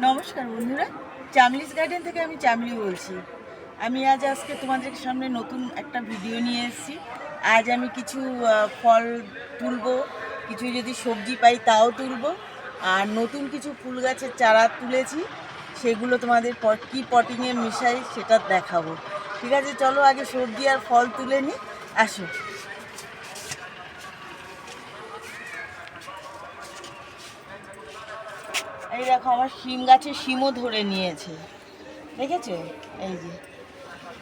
নমস্কার বন্ধুরা চামলিস গার্ডেন থেকে আমি চামলি বলছি। আমি আজ আজকে তোমাদের সামনে নতুন একটা ভিডিও নিয়ে এসেছি। আজ আমি কিছু ফল তুলবো, কিছু যদি সবজি পাই তাও তুলবো। আর নতুন কিছু ফুল গাছের চারা তুলেছি, সেগুলো তোমাদের কী পটিংয়ে মিশাই সেটা দেখাবো। ঠিক আছে, চলো আগে সবজি আর ফল তুলে নিই আসো। এই দেখো, আমার শিম গাছে শিমও ধরে নিয়েছে। দেখেছ? এই যে।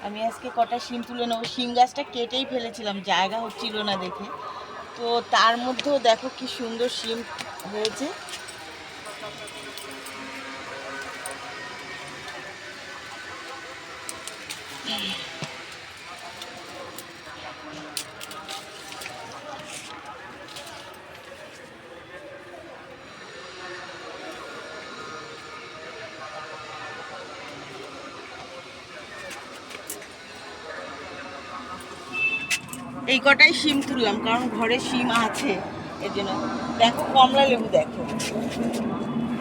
আমি আজকে কটা শিম তুলে নেব। শিম গাছটা কেটেই ফেলেছিলাম, জায়গা হচ্ছিল না দেখে। তো তার মধ্যেও দেখো কি সুন্দর শিম হয়েছে। এই কটাই শিম তুললাম, কারণ ঘরে শিম আছে, এর জন্য। দেখো, কমলা লেবু দেখো।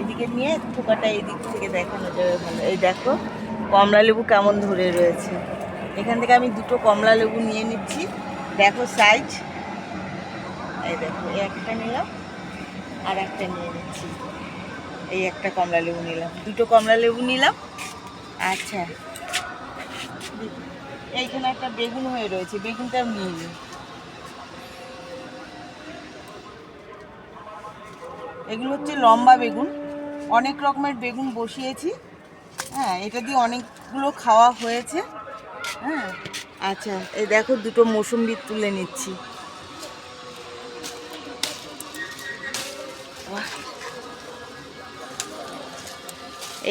এদিকে নিয়ে থোকাটা এদিক থেকে দেখানো যাবে ভালো। এই দেখো, কমলা লেবু কেমন ধরে রয়েছে। এখান থেকে আমি দুটো কমলা লেবু নিয়ে নিচ্ছি। দেখো সাইজ এই দেখো, এই একটা নিলাম, আর একটা নিয়ে নিচ্ছি। এই একটা কমলা লেবু নিলাম। দুটো কমলা লেবু নিলাম। আচ্ছা। এইখানে একটা বেগুন হয়ে রয়েছে, বেগুনটা নিয়ে এগুলো হচ্ছে লম্বা বেগুন। অনেক রকমের বেগুন বসিয়েছি। হ্যাঁ এটা দিয়ে অনেকগুলো খাওয়া হয়েছে। হ্যাঁ আচ্ছা এই দেখো দুটো মৌসুম্বি তুলে নিচ্ছি।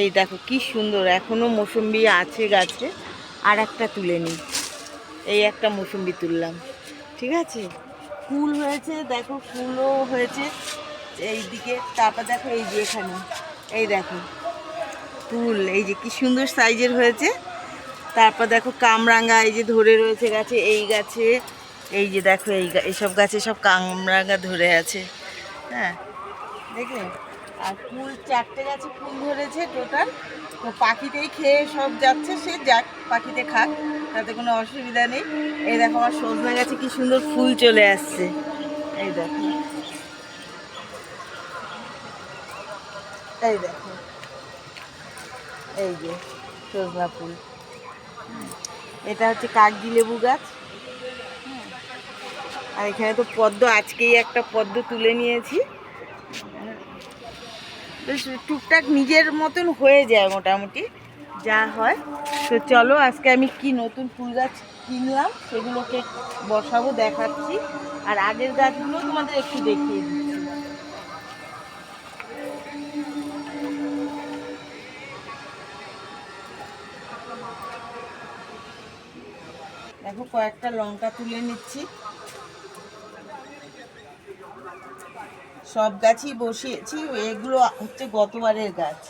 এই দেখো কি সুন্দর, এখনও মৌসুম্বি আছে গাছে। আর একটা তুলে নিই এই একটা মৌসুম্বি তুললাম। ঠিক আছে? ফুল হয়েছে, দেখো ফুলও হয়েছে। এই দিকে তারপর দেখো এই যে এখানে। এই দেখো, ফুল, এই যে কি সুন্দর সাইজের হয়েছে। তারপর দেখো কামরাঙ্গা, এই যে ধরে রয়েছে গাছে, এই গাছে, এই যে দেখো এই এইসব গাছে সব কামরাঙ্গা ধরে আছে। হ্যাঁ দেখলে? আর ফুল, চারটে গাছে ফুল ধরেছে টোটাল। তো পাখিতেই খেয়ে সব যাচ্ছে, সে যাক, পাখিতে খাক, তাতে কোনো অসুবিধা নেই। এই দেখো আমার সজনা গাছে, কি সুন্দর ফুল চলে আসছে। এই দেখো। এই দেখো। এই যে সজনা ফুল। এটা হচ্ছে কাগজি লেবু গাছ। আর এখানে তো পদ্ম, আজকেই একটা পদ্ম তুলে নিয়েছি। বেশ টুকটাক নিজের মতন হয়ে যায় মোটামুটি, যা হয়। তো চলো, আজকে আমি কি নতুন ফুল গাছ কিনলাম, সেগুলোকে বসাবো, দেখাচ্ছি। আর আগের গাছগুলো তোমাদের একটু দেখিয়ে দিচ্ছি। দেখো, কয়েকটা লঙ্কা তুলে নিচ্ছি। সব গাছই বসিয়েছি, এগুলো হচ্ছে গতবারের গাছ।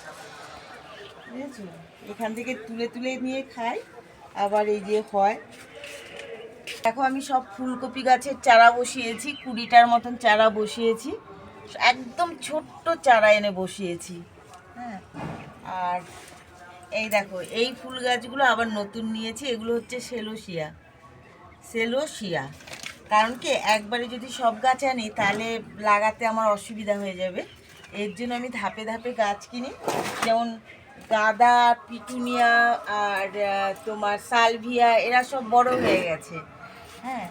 বুঝেছ? এখান থেকে তুলে তুলে নিয়ে খাই, আবার এই যে হয়। দেখো, আমি সব ফুলকপি গাছের চারা বসিয়েছি, কুড়িটার মতন চারা বসিয়েছি। একদম ছোট্ট চারা এনে বসিয়েছি হ্যাঁ। আর এই দেখো, এই ফুল গাছগুলো আবার নতুন নিয়েছি, এগুলো হচ্ছে সেলোসিয়া সেলোসিয়া কারণ কি, একবারে যদি সব গাছ আনি, তাহলে লাগাতে আমার অসুবিধা হয়ে যাবে। এর জন্য আমি ধাপে ধাপে গাছ কিনি। যেমন গাঁদা, পিটুনিয়া আর তোমার সালভিয়া, এরা সব বড় হয়ে গেছে। হ্যাঁ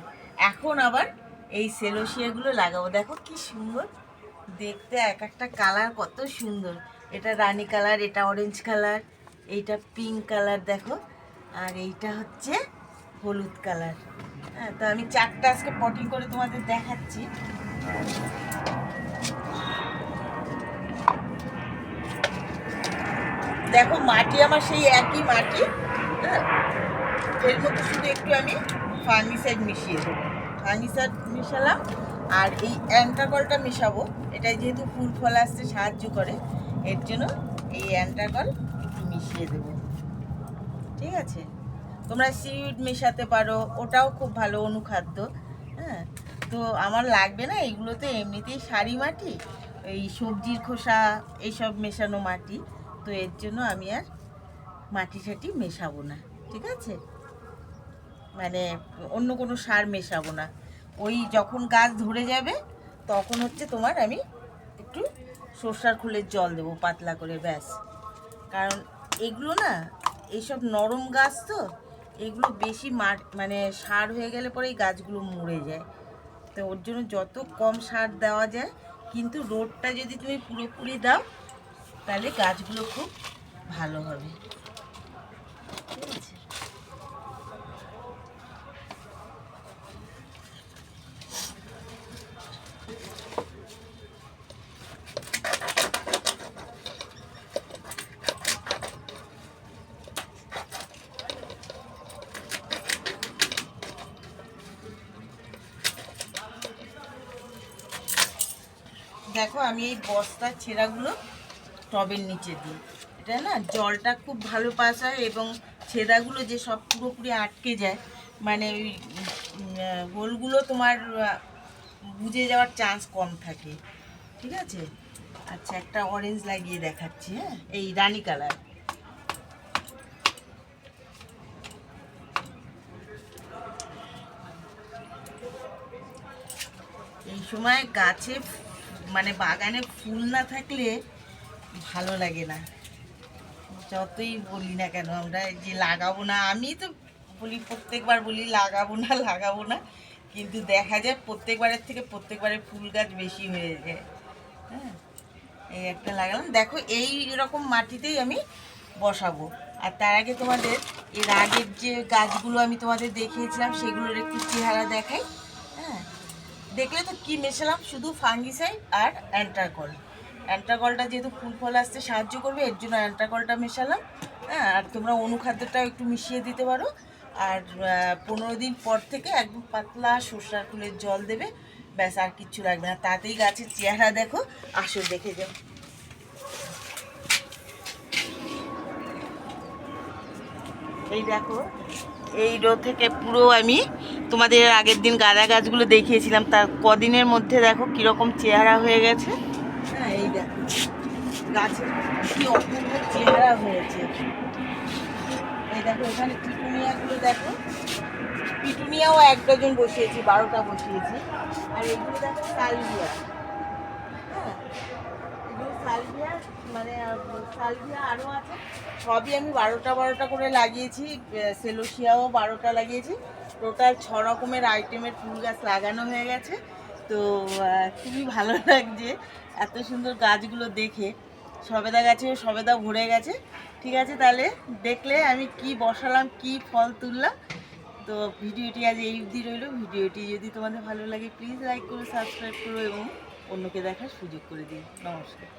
এখন আবার এই সেলোসিয়াগুলো লাগাবো। দেখো কি সুন্দর। দেখতে এক একটা কালার কত সুন্দর। এটা রানী কালার, এটা অরেঞ্জ কালার, এইটা পিঙ্ক কালার, দেখো। আর এইটা হচ্ছে হলুদ কালার। হ্যাঁ তো আমি চারটা আজকে পটিং করে তোমাদের দেখাচ্ছি। দেখো, মাটি আমার সেই একই মাটি হ্যাঁ? এর মধ্যে শুধু একটু আমি ফার্মিসাইড মিশিয়ে দেবো। ফার্মিসাইড মিশালাম, আর এই অ্যান্টাকলটা মেশাবো। এটা যেহেতু ফুল ফল আসতে সাহায্য করে, এর জন্য এই অ্যান্টাকল একটু মিশিয়ে দেবো। ঠিক আছে? তোমরা সিউড মেশাতে পারো, ওটাও খুব ভালো অনুখাদ্য হ্যাঁ? তো আমার লাগবে না এগুলো তো এমনিতেই সারি মাটি, এই সবজির খোসা এইসব মেশানো মাটি, তো এর জন্য আমি আর মাটি ঠাটি মেশাবো না, ঠিক আছে? মানে অন্য কোনো সার মেশাবো না। ওই যখন গাছ ধরে যাবে, তখন হচ্ছে তোমার আমি একটু সর্ষার খুলের জল দেবো পাতলা করে, ব্যাস। কারণ এগুলো না এইসব নরম গাছ তো এগুলো বেশি মাঠ মানে সার হয়ে গেলে পরে এই গাছগুলো মরে যায়। তো ওর জন্য যত কম সার দেওয়া যায়, কিন্তু রোডটা যদি তুমি পুরোপুরি দাও, তাহলে গাছগুলো খুব ভালো হবে। দেখো আমি এই বস্তার ছেঁড়াগুলো টবের নিচে দিই। এটা না জলটা খুব ভালো পাস হয় এবং ছেঁড়াগুলো যে সব পুরোপুরি আটকে যায় মানে ওই হোলগুলো তোমার বুঝে যাওয়ার চান্স কম থাকে। ঠিক আছে? আচ্ছা একটা অরেঞ্জ লাগিয়ে দেখাচ্ছি হ্যাঁ? এই রানি কালার। এই সময় গাছে মানে বাগানে ফুল না থাকলে ভালো লাগে না। যতই বলি না কেন, আমরা যে লাগাবো না, আমি তো বলি প্রত্যেকবার বলি লাগাবো না লাগাবো না, কিন্তু দেখা যায় প্রত্যেকবারের থেকে প্রত্যেকবারে ফুল গাছ বেশি হয়ে যায়। হ্যাঁ এই একটা লাগালাম। দেখো, এই রকম মাটিতেই আমি বসাবো। আর তার আগে তোমাদের, এর আগের যে গাছগুলো আমি তোমাদের দেখিয়েছিলাম, সেগুলোর একটু চেহারা দেখাই। দেখলে তো কি মেশালাম? শুধু ফাঙ্গিসাইড আর অ্যান্ট্রাকল। অ্যান্ট্রাকলটা যেহেতু ফুল ফল আসতে সাহায্য করবে, এর জন্য অ্যান্ট্রাকলটা মেশালাম। হ্যাঁ আর তোমরা অনুখাদ্যটাও একটু মিশিয়ে দিতে পারো। আর পনেরো দিন পর থেকে একদম পাতলা সর্ষার ফুলের জল দেবে। ব্যাস, আর কিচ্ছু লাগবে না। তাতেই গাছের চেহারা দেখো। আসো, দেখে যাও। এই দেখো, এই রো থেকে পুরো আমি তোমাদের আগের দিন গাঁদা গাছগুলো দেখিয়েছিলাম, তার কদিনের মধ্যে দেখো কীরকম চেহারা হয়ে গেছে। হ্যাঁ এই দেখো, গাছের চেহারা হয়েছে। এই দেখো পিটুনিয়াগুলো দেখো। পিটুনিয়াও এক ডজন বসিয়েছি, বারোটা বসিয়েছি। আর এগুলো দেখো, সালভিয়া। হ্যাঁ সালভিয়া মানে সালভিয়া আরও আছে। সবই আমি বারোটা বারোটা করে লাগিয়েছি সেলোসিয়াও বারোটা লাগিয়েছি। টোটাল ছ রকমের আইটেমের ফুল গাছ লাগানো হয়ে গেছে। তো খুবই ভালো লাগছে এত সুন্দর গাছগুলো দেখে। সবেদা গাছে সবেদা ভরে গেছে। ঠিক আছে, তাহলে দেখলে আমি কি বসালাম, কি ফল তুললাম। তো ভিডিওটি আজ এই অবধি রইল। ভিডিওটি যদি তোমাদের ভালো লাগে প্লিজ লাইক করো সাবস্ক্রাইব করো এবং অন্যকে দেখার সুযোগ করে দিন নমস্কার।